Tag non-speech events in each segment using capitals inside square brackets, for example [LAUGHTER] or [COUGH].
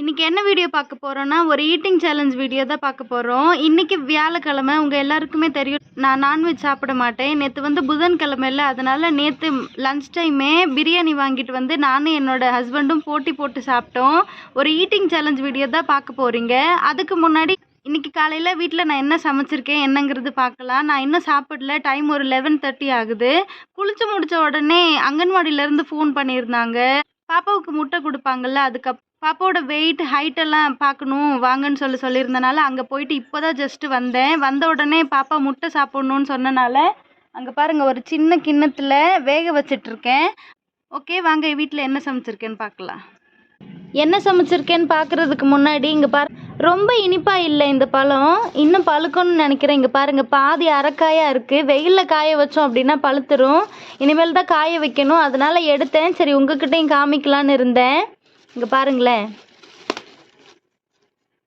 இன்றைக்கி என்ன வீடியோ பார்க்க போகிறோன்னா ஒரு ஈட்டிங் சேலஞ்ச் வீடியோ தான் பார்க்க போகிறோம் இன்றைக்கி வியாழக்கிழமை உங்கள் எல்லாருக்குமே தெரியும். நான் நான்வெஜ் சாப்பிட மாட்டேன். நேற்று வந்து புதன்கிழமை இல்லை அதனால் நேற்று லன்ச் டைமே பிரியாணி வாங்கிட்டு வந்து நானும் என்னோட ஹஸ்பண்டும் போட்டி போட்டு சாப்பிட்டோம். ஒரு ஈட்டிங் சேலஞ்ச் வீடியோ தான் பார்க்க போகிறீங்க அதுக்கு முன்னாடி இன்றைக்கி காலையில் வீட்டில் நான் என்ன சமைச்சிருக்கேன் என்னங்கிறது பார்க்கலாம். நான் இன்னும் சாப்பிடல டைம் ஒரு லெவன் தேர்ட்டி ஆகுது. குளிச்சு முடித்த உடனே அங்கன்வாடியிலேருந்து ஃபோன் பண்ணியிருந்தாங்க. பாப்பாவுக்கு முட்டை கொடுப்பாங்கல்ல அதுக்கப் பாப்பாவோட வெயிட் ஹைட் எல்லாம் பார்க்கணும் வாங்கன்னு சொல்லி சொல்லியிருந்தனால அங்கே போயிட்டு இப்போ தான் ஜஸ்ட்டு வந்தேன். வந்த உடனே பாப்பா முட்டை சாப்பிட்ணுன்னு சொன்னனால அங்கே பாருங்கள் ஒரு சின்ன கிண்ணத்தில் வேக வச்சிட்ருக்கேன். ஓகே வாங்க வீட்டில் என்ன சமைச்சிருக்கேன்னு பார்க்கலாம். என்ன சமைச்சிருக்கேன்னு பார்க்குறதுக்கு முன்னாடி இங்கே பாரு ரொம்ப இனிப்பாக இல்லை இந்த பழம். இன்னும் பழுக்கணும்னு நினைக்கிறேன். இங்கே பாருங்கள் பாதி அரைக்காயாக இருக்குது வெயிலில் காய வச்சோம் அப்படின்னா பழுத்துரும். இனிமேல் தான் காய வைக்கணும். அதனால் எடுத்தேன். சரி உங்ககிட்டயும் காமிக்கலான்னு இருந்தேன். இங்கே பாருங்களேன்.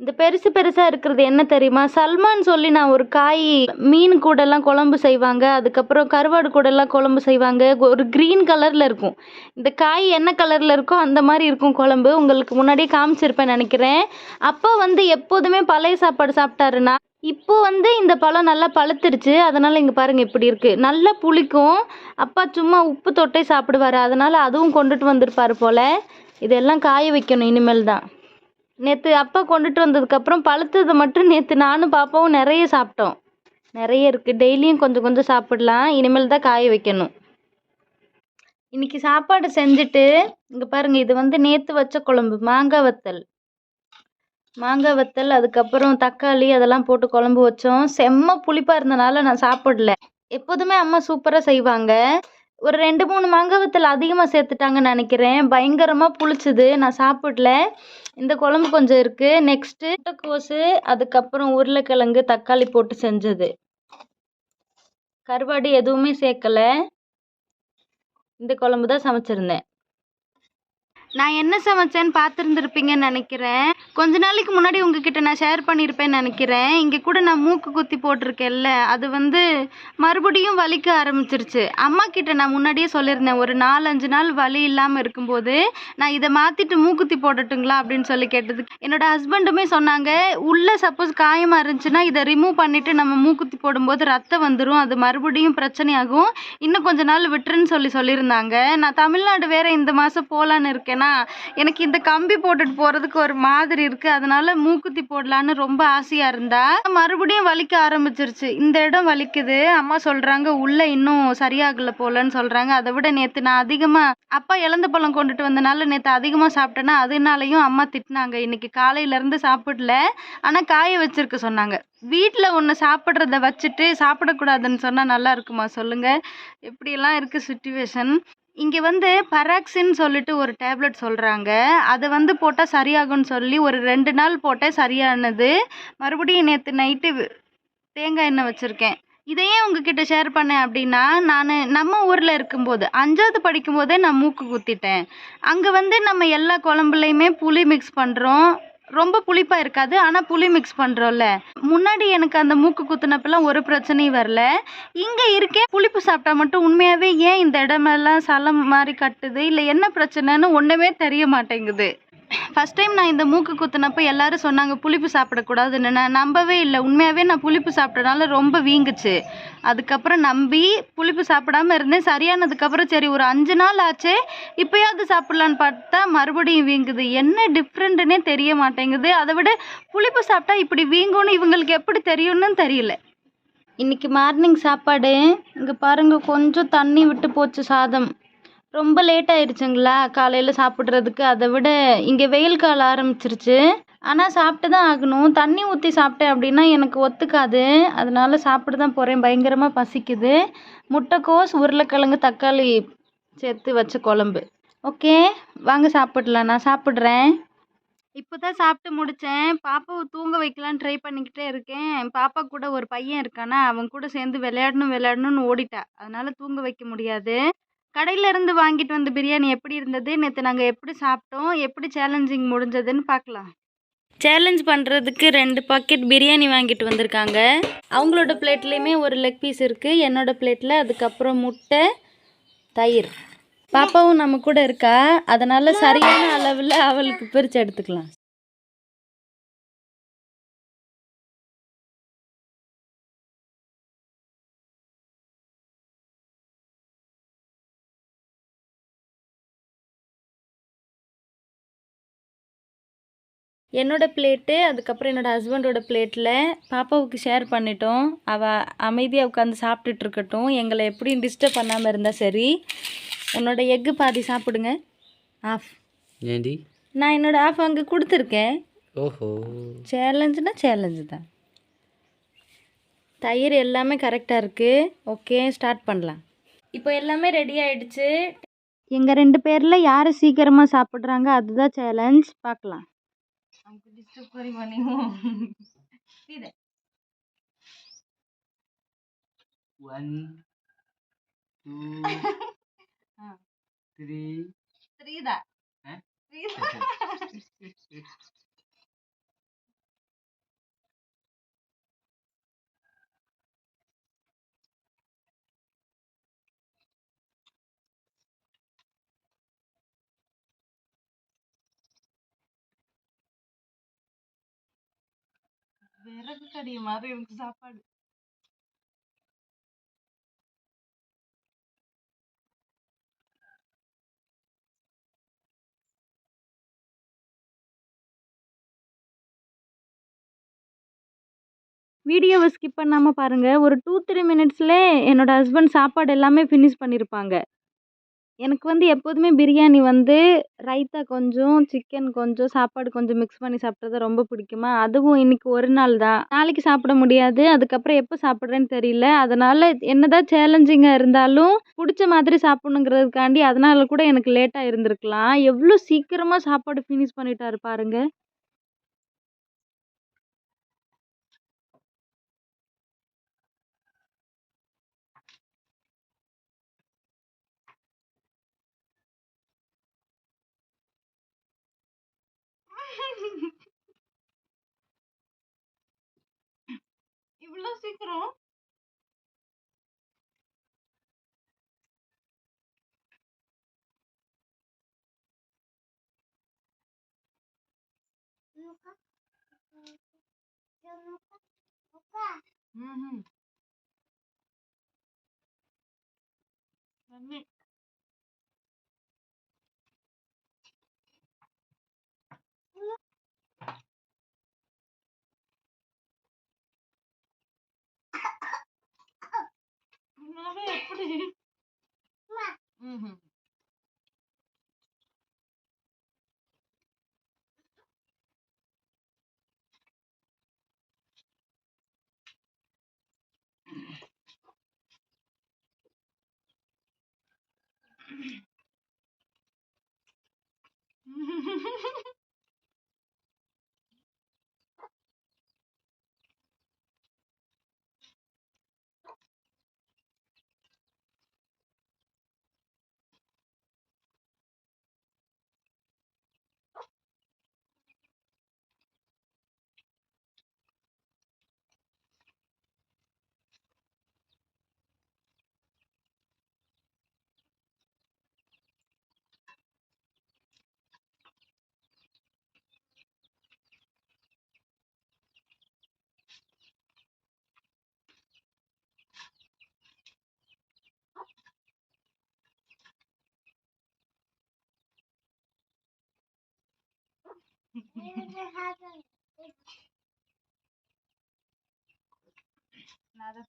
இந்த பெருசு பெருசாக இருக்கிறது என்ன தெரியுமா? சல்மான் சொல்லி நான் ஒரு காய் மீன் கூடெல்லாம் குழம்பு செய்வாங்க. அதுக்கப்புறம் கருவாடு கூடெல்லாம் குழம்பு செய்வாங்க. ஒரு க்ரீன் கலரில் இருக்கும். இந்த காய் என்ன கலரில் இருக்கோ அந்த மாதிரி இருக்கும் குழம்பு. உங்களுக்கு முன்னாடியே காமிச்சிருப்பேன் நினைக்கிறேன். அப்போ வந்து எப்போதுமே பழைய சாப்பாடு சாப்பிட்டாருன்னா இப்போ வந்து இந்த பழம் நல்லா பழுத்துருச்சு. அதனால் இங்கே பாருங்கள் இப்படி இருக்குது நல்லா புளிக்கும். அப்பா சும்மா உப்பு தொட்டே சாப்பிடுவார். அதனால் அதுவும் கொண்டுட்டு வந்திருப்பார் போல். இதெல்லாம் காய வைக்கணும் இனிமேல் தான். நேற்று அப்பா கொண்டுட்டு வந்ததுக்கப்புறம் பழுத்தது மட்டும் நேற்று நானும் பாப்பாவும் நிறைய சாப்பிட்டோம். நிறைய இருக்குது டெய்லியும் கொஞ்சம் கொஞ்சம் சாப்பிடலாம். இனிமேல் தான் காய வைக்கணும். இன்றைக்கி சாப்பாடு செஞ்சுட்டு இங்கே பாருங்கள் இது வந்து நேற்று வச்ச குழம்பு மாங்காய் வத்தல். மாங்காய் வத்தல் அதுக்கப்புறம் தக்காளி அதெல்லாம் போட்டு குழம்பு வச்சோம். செம்ம புளிப்பாக இருந்தனால நான் சாப்பிடல. எப்போதுமே அம்மா சூப்பராக செய்வாங்க. ஒரு ரெண்டு மூணு மாங்காய் வத்தல் அதிகமாக சேர்த்துட்டாங்கன்னு நினைக்கிறேன். பயங்கரமாக புளிச்சுது. நான் சாப்பிடல. இந்த குழம்பு கொஞ்சம் இருக்குது நெக்ஸ்ட்டு முட்டைக்கோசு அதுக்கப்புறம் உருளைக்கிழங்கு தக்காளி போட்டு செஞ்சது. கருவாடு எதுவுமே சேர்க்கல. இந்த குழம்பு தான் சமைச்சிருந்தேன். நான் என்ன சமைச்சேன்னு பார்த்துருந்துருப்பீங்கன்னு நினைக்கிறேன். கொஞ்ச நாளைக்கு முன்னாடி உங்ககிட்ட நான் ஷேர் பண்ணியிருப்பேன்னு நினைக்கிறேன். இங்கே கூட நான் மூக்கு குத்தி போட்டிருக்கேன்ல அது வந்து மறுபடியும் வலிக்க ஆரம்பிச்சிருச்சு. அம்மா கிட்ட நான் முன்னாடியே சொல்லியிருந்தேன் ஒரு நாலஞ்சு நாள் வலி இல்லாமல் இருக்கும்போது நான் இதை மாற்றிட்டு மூக்குத்தி போடட்டுங்களா அப்படின்னு சொல்லி கேட்டதுக்கு என்னோட ஹஸ்பண்டுமே சொன்னாங்க உள்ளே சப்போஸ் காயமாக இருந்துச்சுன்னா இதை ரிமூவ் பண்ணிவிட்டு நம்ம மூக்குத்தி போடும்போது ரத்தம் வந்துடும் அது மறுபடியும் பிரச்சனையாகும். இன்னும் கொஞ்ச நாள் விட்டுருன்னு சொல்லி சொல்லியிருந்தாங்க. நான் தமிழ்நாடு வேற இந்த மாதம் போகலான்னு இருக்கேன்னா எனக்கு இந்த கம்பி போட்டுட்டு போகிறதுக்கு ஒரு மாதிரி இருக்குது அதனால மூக்குத்தி போடலான்னு ரொம்ப ஆசையாக இருந்தா மறுபடியும் வலிக்க ஆரம்பிச்சிருச்சு. இந்த இடம் வலிக்குது. அம்மா சொல்கிறாங்க உள்ளே இன்னும் சரியாகல போலன்னு சொல்கிறாங்க அதை விட நேற்று நான் அதிகமாக அப்பா இழந்த பழம் கொண்டுட்டு வந்தனால நேற்று அதிகமாக சாப்பிட்டேன்னா அதனாலையும் அம்மா திட்டினாங்க. இன்னைக்கு காலையிலேருந்து சாப்பிடல. ஆனால் காய வச்சிருக்க சொன்னாங்க. வீட்டில் ஒன்று சாப்பிட்றத வச்சுட்டு சாப்பிடக்கூடாதுன்னு சொன்னால் நல்லா இருக்குமா? சொல்லுங்கள் எப்படியெல்லாம் இருக்குது சுச்சுவேஷன் இங்கே வந்து பராக்சின்னு சொல்லிட்டு ஒரு டேப்லெட் சொல்கிறாங்க அதை வந்து போட்டால் சரியாகும்னு சொல்லி ஒரு ரெண்டு நாள் போட்டேன் சரியானது. மறுபடியும் நேற்று நைட்டு தேங்காய் எண்ணெய் வச்சுருக்கேன். இதையே உங்ககிட்ட ஷேர் பண்ணேன் அப்படின்னா நான் நம்ம ஊரில் இருக்கும்போது அஞ்சாவது படிக்கும்போதே நான் மூக்கு குத்திட்டேன். அங்கே வந்து நம்ம எல்லா குழம்புலையுமே புளி மிக்ஸ் பண்ணுறோம் ரொம்ப புளிப்பாக இருக்காது ஆனால் புளி மிக்ஸ் பண்ணுறோம்ல முன்னாடி எனக்கு அந்த மூக்கு குத்துனப்பெல்லாம் ஒரு பிரச்சனையும் வரல. இங்கே இருக்கே புளிப்பு சாப்பிட்டா மட்டும் உண்மையாகவே ஏன் இந்த இடமெல்லாம் சலம் மாதிரி கட்டுது? இல்லை என்ன பிரச்சனைன்னு ஒன்றுமே தெரிய மாட்டேங்குது. ஃபஸ்ட் டைம் நான் இந்த மூக்கு குத்துனப்போ எல்லாரும் சொன்னாங்க புளிப்பு சாப்பிடக்கூடாதுன்னு. நான் நம்பவே இல்லை. உண்மையாகவே நான் புளிப்பு சாப்பிட்டனால ரொம்ப வீங்குச்சு. அதுக்கப்புறம் நம்பி புளிப்பு சாப்பிடாம இருந்தேன். சரியானதுக்கப்புறம் சரி ஒரு அஞ்சு நாள் ஆச்சே இப்போயாவது சாப்பிட்லான்னு பார்த்தா மறுபடியும் வீங்குது. என்ன டிஃப்ரெண்ட்டுன்னே தெரிய மாட்டேங்குது. அதை விட புளிப்பு சாப்பிட்டா இப்படி வீங்கும்னு இவங்களுக்கு எப்படி தெரியும்னு தெரியல. இன்றைக்கி மார்னிங் சாப்பாடு. இங்கே பாருங்கள் கொஞ்சம் தண்ணி விட்டு போச்சு சாதம். ரொம்ப லேட் ஆயிடுச்சுங்களா காலையில் சாப்பிட்றதுக்கு. அதை விட இங்கே வெயில் காலம் ஆரம்பிச்சிருச்சு. ஆனால் சாப்பிட்டு தான் ஆகணும். தண்ணி ஊற்றி சாப்பிட்டேன் அப்படின்னா எனக்கு ஒத்துக்காது. அதனால சாப்பிட்டு தான் போகிறேன் பயங்கரமாக பசிக்குது. முட்டைக்கோஸ் உருளைக்கிழங்கு தக்காளி சேர்த்து வச்ச குழம்பு. ஓகே வாங்க சாப்பிடலாம். நான் சாப்பிட்றேன். இப்போ தான் சாப்பிட்டு முடித்தேன் பாப்பாவை தூங்க வைக்கலான்னு ட்ரை பண்ணிக்கிட்டே இருக்கேன். பாப்பா கூட ஒரு பையன் இருக்கானா? அவன் கூட சேர்ந்து விளையாடணும் விளையாடணும்னு ஓடிட்டா. அதனால் தூங்க வைக்க முடியாது. கடையில இருந்து வாங்கிட்டு வந்த பிரியாணி எப்படி இருந்தது? நேற்று நாங்கள் எப்படி சாப்பிட்டோம்? எப்படி சேலஞ்சிங் முடிஞ்சதுன்னு பார்க்கலாம். சேலஞ்ச் பண்ணுறதுக்கு ரெண்டு பாக்கெட் பிரியாணி வாங்கிட்டு வந்திருக்காங்க. அவங்களோட பிளேட்லேயுமே ஒரு லெக் பீஸ் இருக்குது என்னோட பிளேட்டில் அதுக்கப்புறம் முட்டை தயிர். பாப்பாவும் நம்ம கூட இருக்கா? அதனால் சரியான அளவில் அவளுக்கு பிரித்து எடுத்துக்கலாம். என்னோட பிளேட்டு அதுக்கப்புறம் என்னோட ஹஸ்பண்டோட பிளேட்டில் பாப்பாவுக்கு ஷேர் பண்ணிட்டோம். அவள் அமைதியாக உட்காந்து சாப்பிட்டுட்டு இருக்கட்டும். எங்களை எப்படியும் டிஸ்டர்ப் பண்ணாமல் இருந்தால் சரி. உன்னோட எக்கு பாதி சாப்பிடுங்க. ஆஃப் ஏண்டி? நான் என்னோட ஆஃப் அங்கே கொடுத்துருக்கேன். ஓஹோ. சேலஞ்சுனா சேலஞ்சு தான். தயிர் எல்லாமே கரெக்டாக இருக்குது ஓகே ஸ்டார்ட் பண்ணலாம். இப்போ எல்லாமே ரெடி ஆயிடுச்சு. எங்கள் ரெண்டு பேரில் யார் சீக்கிரமாக சாப்பிட்றாங்க அதுதான் சேலஞ்ச் பார்க்கலாம். আমাকে ডিস্টার্ব করি মানে ঠিক আছে ওয়ান টু থ্রি থ্রি দা হ্যাঁ থ্রি দা விறகு கடிய மாதிரி எனக்கு சாப்பாடு. வீடியோவை ஸ்கிப் பண்ணாமல் பாருங்கள் ஒரு டூ த்ரீ மினிட்ஸ்லேயே என்னோட ஹஸ்பண்ட் சாப்பாடு எல்லாமே ஃபினிஷ் பண்ணியிருப்பாங்க எனக்கு வந்து எப்போதுமே பிரியாணி வந்து ரைத்தா கொஞ்சம் சிக்கன் கொஞ்சம் சாப்பாடு கொஞ்சம் மிக்ஸ் பண்ணி சாப்பிட்டா ரொம்ப பிடிக்குமா? அதுவும் இன்னைக்கு ஒரு நாள் தான். நாளைக்கு சாப்பிட முடியாது. அதுக்கப்புறம் எப்போ சாப்பிட்றேன்னு தெரியல. அதனால் என்னதான் சேலஞ்சிங்காக இருந்தாலும் பிடிச்ச மாதிரி சாப்பிட்ணுங்கிறதுக்காண்டி அதனால் கூட எனக்கு லேட்டாக இருந்திருக்கலாம். எவ்வளோ சீக்கிரமாக சாப்பாடு ஃபினிஷ் பண்ணிட்டாரு பாருங்கள் இவ்வளோ சீக்கிரம் ம்ஹும். mm-hmm. Hmm. [LAUGHS] நான் தான்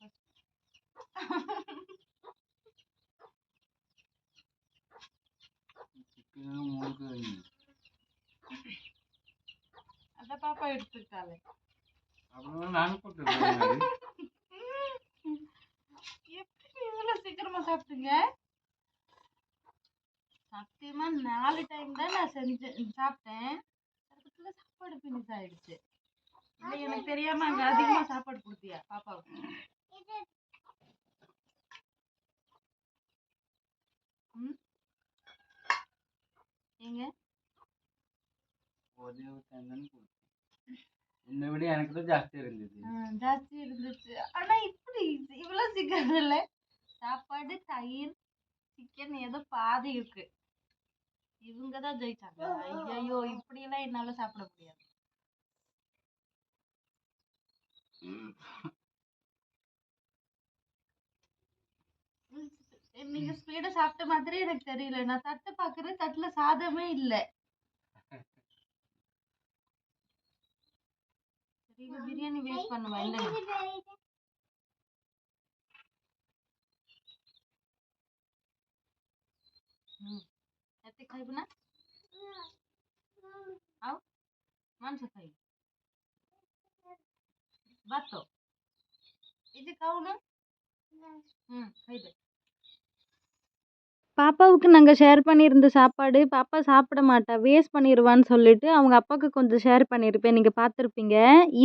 அதான் பாப்பா எடுத்துக்கிட்டாளே அப்புறம் நானும் போட்டுருக்கேன் எப்படி இவ்வளோ சீக்கிரமா சாப்பிட்டீங்க சத்தியமா நாலு டைம் தான் நான் செஞ்சேன் சாப்பிட்டேன் அதுக்குள்ள சாப்பாடு ஃபினிஷ் ஆயிடுச்சு. இல்லை எனக்கு தெரியாம அங்க அதிகமா சாப்பாடு கொடுத்தியா பாப்பாவுக்கு? விட எனக்கு தான் ஜாஸ்தி இருந்தது. ஜாஸ்தி இருந்துச்சு. ஆனா இப்படி இவ்வளவு சீக்கிரம் இல்ல. சாப்பாடு தயிர் சிக்கன் ஏதோ பாதி இருக்கு. இவங்க தான் ஜெயிச்சாங்க ஐயோ இப்படி எல்லாம் என்னால சாப்பிட முடியாது. நீங்க ஸ்பீடா சாப்பிட்ட மாதிரியே எனக்கு தெரியல. நான் தட்டு பாக்குறேன் தட்டுல சாதமே இல்ல. பிரியாணி வேஸ்ட் பண்ணுவேன் இல்ல ம். ଖାଇବୁ ନା ଆଉ ମାଂସ ଖାଇବୁ ଭାତ ଏଇଠି ଖାଉନୁ ହୁଁ ଖାଇଦେ பாப்பாவுக்கு நாங்கள் ஷேர் பண்ணியிருந்த சாப்பாடு பாப்பா சாப்பிட மாட்டா வேஸ்ட் பண்ணிடுவான்னு சொல்லிட்டு அவங்க அப்பாவுக்கு கொஞ்சம் ஷேர் பண்ணியிருப்பேன். நீங்கள் பார்த்துருப்பீங்க.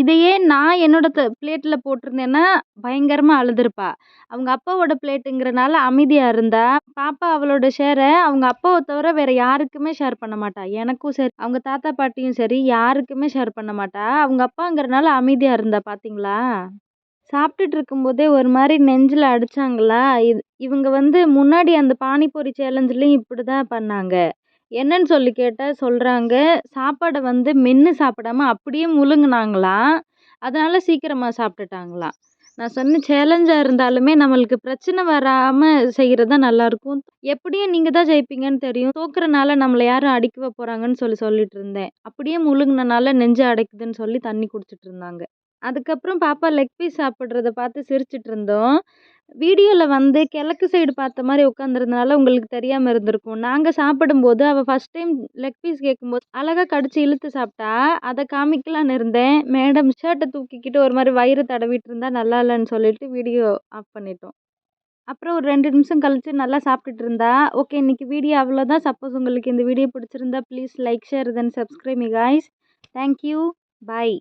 இதையே நான் என்னோட பிளேட்டில் போட்டிருந்தேன்னா பயங்கரமாக அழுதுருப்பா. அவங்க அப்பாவோட பிளேட்டுங்கிறனால அமைதியாக இருந்தா பாப்பா அவளோட ஷேரை அவங்க அப்பாவை தவிர வேறு யாருக்குமே ஷேர் பண்ண மாட்டா. எனக்கும் சரி அவங்க தாத்தா பாட்டியும் சரி யாருக்குமே ஷேர் பண்ண மாட்டா. அவங்க அப்பாங்கிறனால அமைதியாக இருந்தா பார்த்தீங்களா சாப்பிட்டுட்டு இருக்கும்போதே ஒரு மாதிரி நெஞ்சில் அடிச்சாங்களா? இது இவங்க வந்து முன்னாடி அந்த பானிபூரி சேலஞ்சுலேயும் இப்படி தான் பண்ணாங்க. என்னன்னு சொல்லி கேட்டால் சொல்கிறாங்க சாப்பாடை வந்து மென்று சாப்பிடாம அப்படியே முழுங்குனாங்களாம் அதனால் சீக்கிரமாக சாப்பிட்டுட்டாங்களாம். நான் சொன்ன சேலஞ்சாக இருந்தாலுமே நம்மளுக்கு பிரச்சனை வராமல் செய்கிறது தான் நல்லாயிருக்கும் எப்படியும் நீங்கள் தான் ஜெயிப்பீங்கன்னு தெரியும். தோக்குறனால நம்மளை யாரும் அடிக்க போகிறாங்கன்னு சொல்லி சொல்லிட்டு இருந்தேன். அப்படியே முழுங்குனனால நெஞ்சு அடைக்குதுன்னு சொல்லி தண்ணி குடிச்சிட்டு இருந்தாங்க. அதுக்கப்புறம் பாப்பா லெக் பீஸ் சாப்பிட்றத பார்த்து சிரிச்சிட்டு இருந்தோம். வீடியோவில் வந்து கிழக்கு சைடு பார்த்த மாதிரி உட்காந்துருந்தனால உங்களுக்கு தெரியாமல் இருந்திருக்கும். நாங்கள் சாப்பிடும்போது அவள் ஃபஸ்ட் டைம் லெக் பீஸ் கேட்கும்போது அழகாக கடிச்சு இழுத்து சாப்பிட்டா? அதை காமிக்கலான்னு இருந்தேன். மேடம் ஷர்ட்டை தூக்கிக்கிட்டு ஒரு மாதிரி வயிறு தடவிட்டு இருந்தா நல்லா இல்லைன்னு சொல்லிட்டு வீடியோ ஆஃப் பண்ணிட்டோம். அப்புறம் ஒரு ரெண்டு நிமிஷம் கழித்து நல்லா சாப்பிட்டுட்டு இருந்தா. ஓகே இன்றைக்கி வீடியோ அவ்வளோதான் சப்போஸ் உங்களுக்கு இந்த வீடியோ பிடிச்சிருந்தா please like share then subscribe me guys thank you bye